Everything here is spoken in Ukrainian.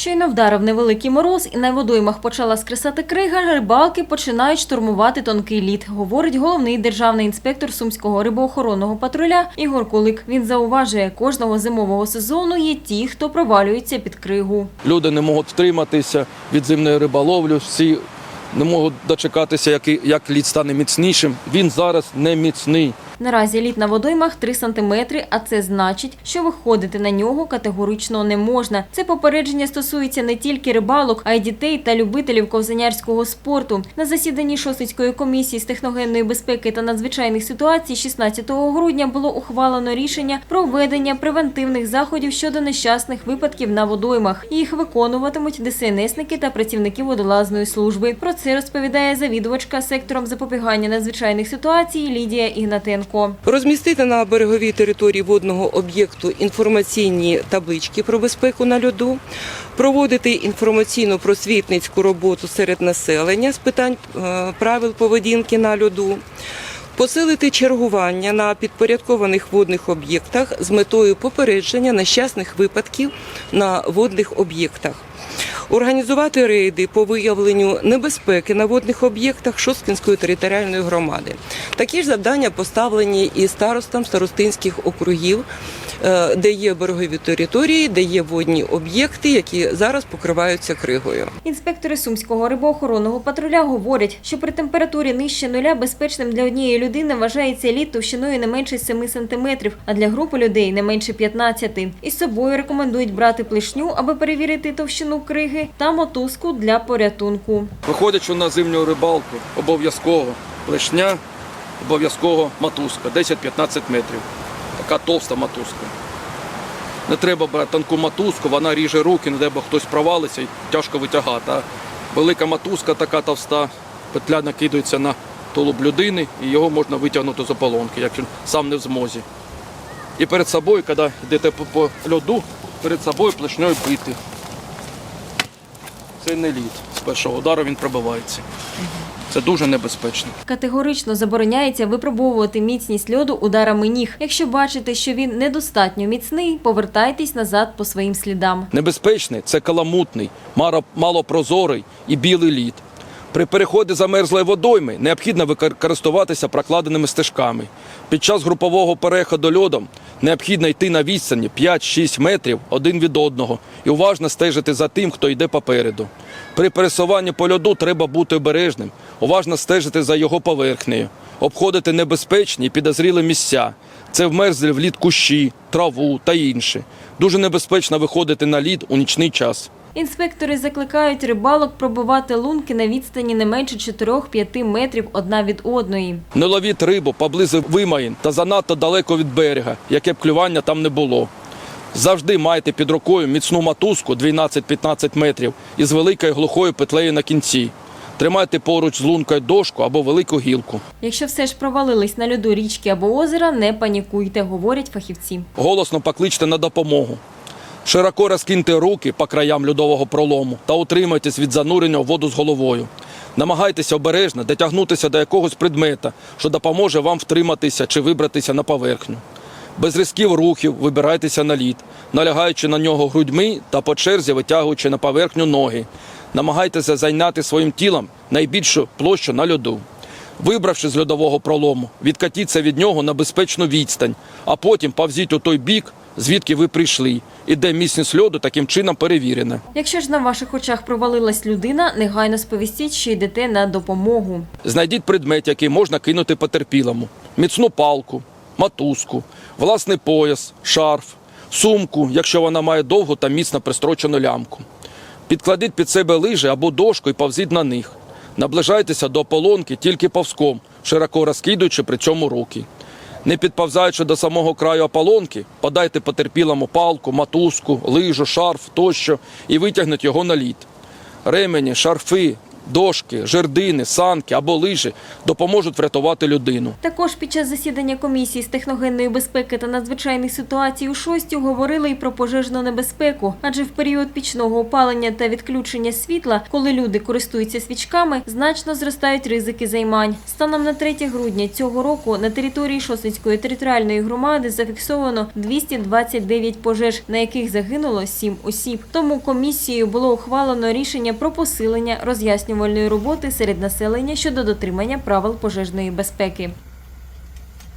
Щойно вдарив невеликий мороз і на водоймах почала скресати крига, рибалки починають штурмувати тонкий лід, говорить головний державний інспектор Сумського рибоохоронного патруля Ігор Кулик. Він зауважує, кожного зимового сезону є ті, хто провалюється під кригу. Люди не можуть втриматися від зимної риболовлі, всі не можуть дочекатися, як, лід стане міцнішим. Він зараз не міцний. Наразі лід на водоймах 3 сантиметри, а це значить, що виходити на нього категорично не можна. Це попередження стосується не тільки рибалок, а й дітей та любителів ковзанярського спорту. На засіданні Шосицької комісії з техногенної безпеки та надзвичайних ситуацій 16 грудня було ухвалено рішення про введення превентивних заходів щодо нещасних випадків на водоймах. Їх виконуватимуть ДСНСники та працівники водолазної служби. Про це розповідає завідувачка сектором запобігання надзвичайних ситуацій Лідія Ігнатенко. Розмістити на береговій території водного об'єкту інформаційні таблички про безпеку на льоду, проводити інформаційно-просвітницьку роботу серед населення з питань е, правил поведінки на льоду, посилити чергування на підпорядкованих водних об'єктах з метою попередження нещасних випадків на водних об'єктах. Організувати рейди по виявленню небезпеки на водних об'єктах Шосткинської територіальної громади. Такі ж завдання поставлені і старостам старостинських округів, е, де є берегові території, де є водні об'єкти, які зараз покриваються кригою. Інспектори Сумського рибоохоронного патруля говорять, що при температурі нижче нуля безпечним для однієї людини вважається лід товщиною не менше 7 сантиметрів, а для групи людей не менше 15. Із собою рекомендують брати плешню, аби перевірити товщину криги, та мотузку для порятунку. Виходячи на зимню рибалку, обов'язково плешня, обов'язково матузка 10-15 метрів. Така товста матузка. Не треба брати тонку матузку, вона ріже руки, не Бог хтось провалиться і тяжко витягати. А велика матузка така товста, петля накидується на тулуб людини і його можна витягнути з ополонки, якщо сам не в змозі. І перед собою, коли йдете по льоду, перед собою плешньою бити. Це не лід. З першого удару він пробивається. Це дуже небезпечно. Категорично забороняється випробовувати міцність льоду ударами ніг. Якщо бачите, що він недостатньо міцний, повертайтесь назад по своїм слідам. Небезпечний це каламутний, малопрозорий і білий лід. При переході замерзлої водойми необхідно викор- користуватися прокладеними стежками. Під час групового переходу льодом необхідно йти на відстані 5-6 метрів один від одного і уважно стежити за тим, хто йде попереду. При пересуванні по льоду треба бути обережним, уважно стежити за його поверхнею, обходити небезпечні і підозрілі місця. Це вмерзлі в лід кущі, траву та інше. Дуже небезпечно виходити на лід у нічний час. Інспектори закликають рибалок пробивати лунки на відстані не менше 4-5 метрів одна від одної. Не ловіть рибу поблизу вимаїн та занадто далеко від берега, яке б клювання там не було. Завжди майте під рукою міцну матузку 12-15 метрів із великою глухою петлею на кінці. Тримайте поруч з лункою дошку або велику гілку. Якщо все ж провалились на льоду річки або озера, не панікуйте, говорять фахівці. Голосно покличте на допомогу. Широко розкиньте руки по краям льодового пролому та утримайтесь від занурення у воду з головою. Намагайтеся обережно дотягнутися до якогось предмета, що допоможе вам втриматися чи вибратися на поверхню. Без різків рухів вибирайтеся на лід, налягаючи на нього грудьми та по черзі витягуючи на поверхню ноги. Намагайтеся зайняти своїм тілом найбільшу площу на льоду. Вибравши з льодового пролому, відкатіться від нього на безпечну відстань, а потім повзіть у той бік, звідки ви прийшли, і де міцність льоду таким чином перевірена. Якщо ж на ваших очах провалилась людина, негайно сповістіть, що йдете на допомогу. Знайдіть предмет, який можна кинути потерпілому: міцну палку, матузку, власний пояс, шарф, сумку, якщо вона має довгу та міцно пристрочену лямку. Підкладіть під себе лижі або дошку і повзіть на них. Наближайтеся до ополонки тільки повзком, широко розкидуючи при цьому руки. Не підповзаючи до самого краю ополонки, подайте потерпілому палку, матузку, лижу, шарф тощо і витягнуть його на лід. Ремені, шарфи, дошки, жердини, санки або лижі допоможуть врятувати людину. Також під час засідання комісії з техногенної безпеки та надзвичайних ситуацій у шості говорили і про пожежну небезпеку, адже в період пічного опалення та відключення світла, коли люди користуються свічками, значно зростають ризики займань. Станом на 3 грудня цього року на території Шосницької територіальної громади зафіксовано 229 пожеж, на яких загинуло 7 осіб. Тому комісією було ухвалено рішення про посилення роз'яснювальної роботи серед населення щодо дотримання правил пожежної безпеки.